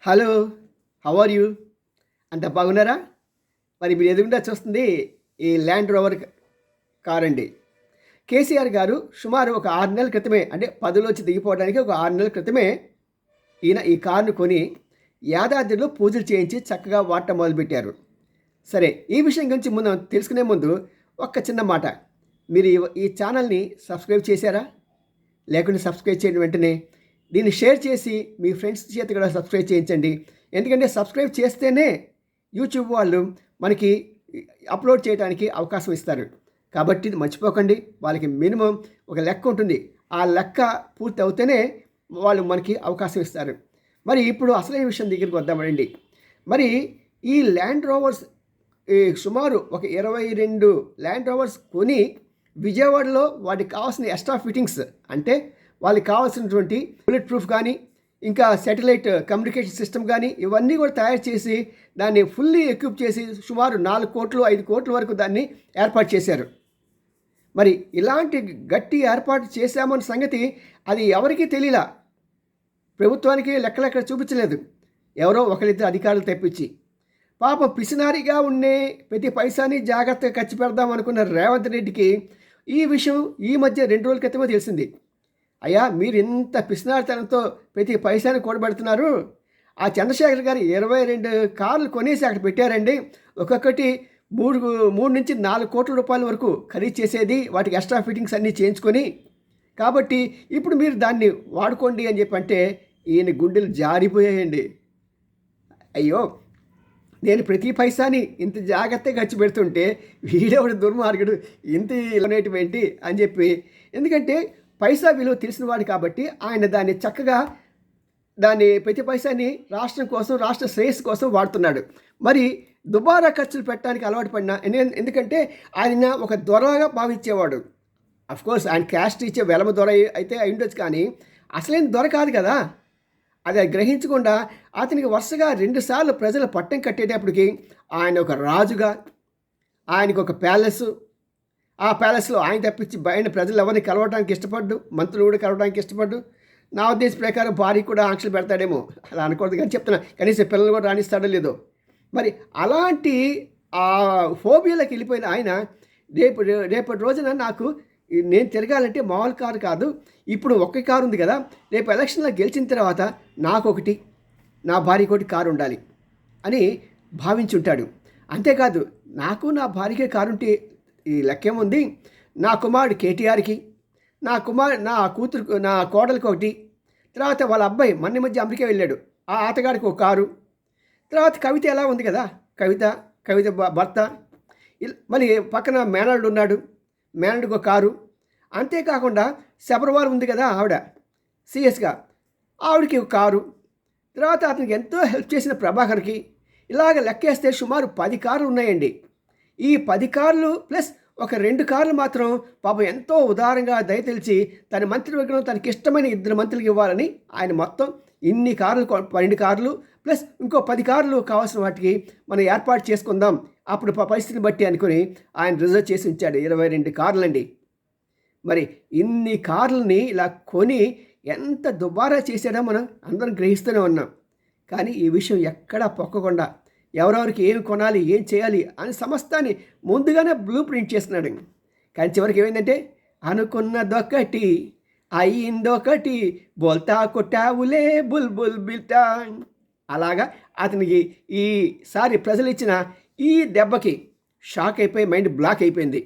Hello how are you అంత బాగున్నారా? మరి మీరు ఎదుగుండా చూస్తుంది ఈ ల్యాండ్ రోవర్ కార్ అండి. కేసీఆర్ గారు సుమారు ఒక ఆరు నెలల క్రితమే అంటే పదిలోంచి దిగిపోవడానికి ఒక ఆరు నెలల క్రితమే ఈయన ఈ కారును కొని యాదాద్రిలో పూజలు చేయించి చక్కగా వాడటం మొదలుపెట్టారు. సరే ఈ విషయం గురించి ముందు తెలుసుకునే ముందు ఒక్క చిన్న మాట. మీరు ఈ- ఈ ఛానల్ని సబ్స్క్రైబ్ చేశారా? లేకుంటే సబ్స్క్రైబ్ చేయడం వెంటనే దీన్ని షేర్ చేసి మీ ఫ్రెండ్స్ చేత కూడా సబ్స్క్రైబ్ చేయించండి. ఎందుకంటే సబ్స్క్రైబ్ చేస్తేనే యూట్యూబ్ వాళ్ళు మనకి అప్లోడ్ చేయడానికి అవకాశం ఇస్తారు. కాబట్టి మర్చిపోకండి. వాళ్ళకి మినిమం ఒక లెక్క ఉంటుంది. ఆ లెక్క పూర్తి అవుతేనే వాళ్ళు మనకి అవకాశం ఇస్తారు. మరి ఇప్పుడు అసలైన విషయం దగ్గరికి వద్దామండి మరి ఈ ల్యాండ్ రోవర్స్ ఈ సుమారు ఒక ఇరవై రెండు ల్యాండ్ రోవర్స్ కొని విజయవాడలో వాటికి కావాల్సిన ఎక్స్ట్రా ఫిట్టింగ్స్ అంటే వాళ్ళకి కావాల్సినటువంటి బుల్లెట్ ప్రూఫ్ కానీ ఇంకా శాటిలైట్ కమ్యూనికేషన్ సిస్టమ్ కానీ ఇవన్నీ కూడా తయారు చేసి దాన్ని ఫుల్లీ ఎక్విప్ చేసి సుమారు నాలుగు కోట్లు ఐదు కోట్ల వరకు దాన్ని ఏర్పాటు చేశారు. మరి ఇలాంటి గట్టి ఏర్పాటు చేశామన్న సంగతి అది ఎవరికీ తెలియలా? ప్రభుత్వానికి లెక్కలెక్కడ చూపించలేదు. ఎవరో ఒకరిద్దరు అధికారులు తెప్పించి. పాపం పిసినారిగా ఉండే ప్రతి పైసాని జాగ్రత్తగా ఖర్చు పెడదాం అనుకున్న రేవంత్ రెడ్డికి ఈ విషయం ఈ మధ్య రెండు రోజుల క్రితమే తెలిసింది. అయ్యా మీరు ఇంత పిసినారితనంతో ప్రతి పైసాని కూడబెడుతున్నారు? ఆ చంద్రశేఖర్ గారు ఇరవై రెండు కార్లు కొనేసి అక్కడ పెట్టారండి. ఒక్కొక్కటి మూడు మూడు నుంచి నాలుగు కోట్ల రూపాయల వరకు ఖరీదు చేసేది వాటికి ఎక్స్ట్రా ఫిట్టింగ్స్ అన్నీ చేయించుకొని. కాబట్టి ఇప్పుడు మీరు దాన్ని వాడుకోండి అని చెప్పి అంటే ఈయన గుండెలు జారిపోయాయండి. అయ్యో నేను ప్రతి పైసాని ఇంత జాగ్రత్తగా ఖర్చు పెడుతుంటే వీడెవడు దుర్మార్గుడు? ఇంత ఇలానేటివేంటి అని చెప్పి. ఎందుకంటే పైసా విలువ తెలిసినవాడు కాబట్టి ఆయన దాన్ని చక్కగా దాన్ని ప్రతి పైసాని రాష్ట్రం కోసం రాష్ట్ర శ్రేయస్సు కోసం వాడుతున్నాడు. మరి దుబారా ఖర్చులు పెట్టడానికి అలవాటు పడిన ఎందుకంటే ఆయన ఒక దొరగా భావించేవాడు. కోర్స్ ఆయన క్యాస్ట్ ఇచ్చే వెలమ దొర అయితే అయి ఉండొచ్చు కానీ అసలేం దొర కాదు కదా. అది గ్రహించకుండా అతనికి వరుసగా రెండుసార్లు ప్రజలు పట్టం కట్టేటప్పటికి ఆయన ఒక రాజుగా ఆయనకు ఒక ప్యాలెస్ ఆ ప్యాలెస్లో ఆయన తప్పించి బయట ప్రజలు ఎవరిని కలవడానికి ఇష్టపడ్డు మంత్రులు కూడా కలవడానికి ఇష్టపడ్డు. నా ఉద్దేశం ప్రకారం భార్య కూడా ఆంక్షలు పెడతాడేమో. అలా అనకూడదు కానీ చెప్తున్నా. కనీసం పిల్లలు కూడా రాణిస్తాడో లేదో. మరి అలాంటి ఆ ఫోబియాలకు వెళ్ళిపోయిన ఆయన రేపు రేపటి రోజున నాకు నేను తిరగాలంటే మామూలు కారు కాదు. ఇప్పుడు ఒకే కారు ఉంది కదా. రేపు ఎలక్షన్లో గెలిచిన తర్వాత నాకు ఒకటి నా భార్యకి ఒకటి కారు ఉండాలి అని భావించుంటాడు. అంతేకాదు నాకు నా భార్యకే కారు ఉంటే ఈ లక్ష్యముంది నా కుమారుడు కేటీఆర్కి నా కుమార్ నా కూతురు నా కోడలికి ఒకటి. తర్వాత వాళ్ళ అబ్బాయి మన్ని మధ్య అమెరికా వెళ్ళాడు. ఆ ఆతగాడికి ఒక కారు. తర్వాత కవిత ఎలా ఉంది కదా? కవిత కవిత భ- భర్త. మళ్ళీ పక్కన మేనల్డ్ ఉన్నాడు. మేనల్డ్కి ఒక కారు. అంతేకాకుండా శబరవారు ఉంది కదా ఆవిడ సీఎస్గా. ఆవిడకి ఒక కారు. తర్వాత అతనికి ఎంతో హెల్ప్ చేసిన ప్రభాకర్కి. ఇలాగ లెక్కేస్తే సుమారు పది కార్లు ఉన్నాయండి. ఈ పది కార్లు ప్లస్ ఒక రెండు కార్లు మాత్రం పాపం ఎంతో ఉదారంగా దయతెలిచి తన మంత్రివర్గంలో తనకి ఇష్టమైన ఇద్దరు మంత్రులకు ఇవ్వాలని ఆయన మొత్తం ఇన్ని కార్లు పన్నెండు కార్లు ప్లస్ ఇంకో పది కార్లు కావాల్సిన వాటికి మనం ఏర్పాటు చేసుకుందాం. అప్పుడు ప- పరిస్థితిని బట్టి అనుకుని ఆయన రిజర్వ్ చేసి ఉంచాడు. ఇరవై రెండు కార్లండి. మరి ఇన్ని కార్లని ఇలా కొని ఎంత దుబారా చేశాడో మనం అందరం గ్రహిస్తూనే ఉన్నాం. కానీ ఈ విషయం ఎక్కడా పొక్కకుండా ఎవరెవరికి ఏం కొనాలి ఏం చేయాలి అని సమస్తాన్ని ముందుగానే బ్లూ ప్రింట్ చేస్తున్నాడు. కానీ చివరికి ఏమైందంటే అనుకున్నదొకటి అయిందొకటి బోల్తా కొట్టావులే బుల్ బుల్ బిల్టా అలాగా అతనికి ఈసారి ప్రజలు ఇచ్చిన ఈ దెబ్బకి షాక్ అయిపోయి మైండ్ బ్లాక్ అయిపోయింది.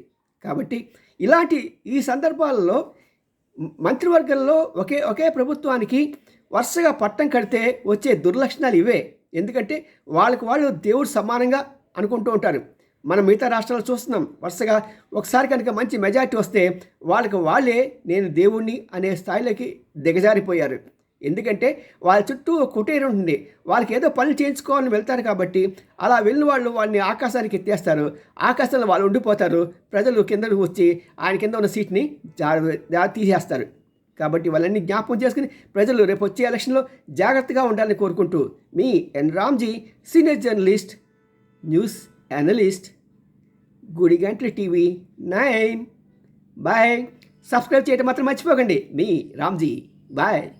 కాబట్టి ఇలాంటి ఈ సందర్భాలలో మంత్రివర్గంలో ఒకే ఒకే ప్రభుత్వానికి వరుసగా పట్టం కడితే వచ్చే దుర్లక్షణాలు ఇవే. ఎందుకంటే వాళ్ళకి వాళ్ళు దేవుడు సమానంగా అనుకుంటూ ఉంటారు. మనం మిగతా రాష్ట్రాలు చూస్తున్నాం. వరుసగా ఒకసారి కనుక మంచి మెజారిటీ వస్తే వాళ్ళకి వాళ్ళే నేను దేవుణ్ణి అనే స్థాయిలోకి దిగజారిపోయారు. ఎందుకంటే వాళ్ళ చుట్టూ కుటీరం ఉంటుంది. వాళ్ళకి ఏదో పనులు చేయించుకోవాలని వెళ్తారు కాబట్టి అలా వెళ్ళిన వాళ్ళు వాళ్ళని ఆకాశానికి ఎత్తేస్తారు. ఆకాశంలో వాళ్ళు ఉండిపోతారు. ప్రజలు కిందకు వచ్చి ఆయన కింద ఉన్న సీట్ని జా- తీసేస్తారు. కాబట్టి వాళ్ళని జ్ఞాపకం చేసుకుని ప్రజలు రేపు వచ్చే ఎలక్షన్లో జాగ్రత్తగా ఉండాలని కోరుకుంటూ మీ N Ramji senior journalist news analyst Gudigantla TV nine. Bye. Subscribe చేయటం మాత్రం మర్చిపోకండి. మీ రామ్జీ. బాయ్.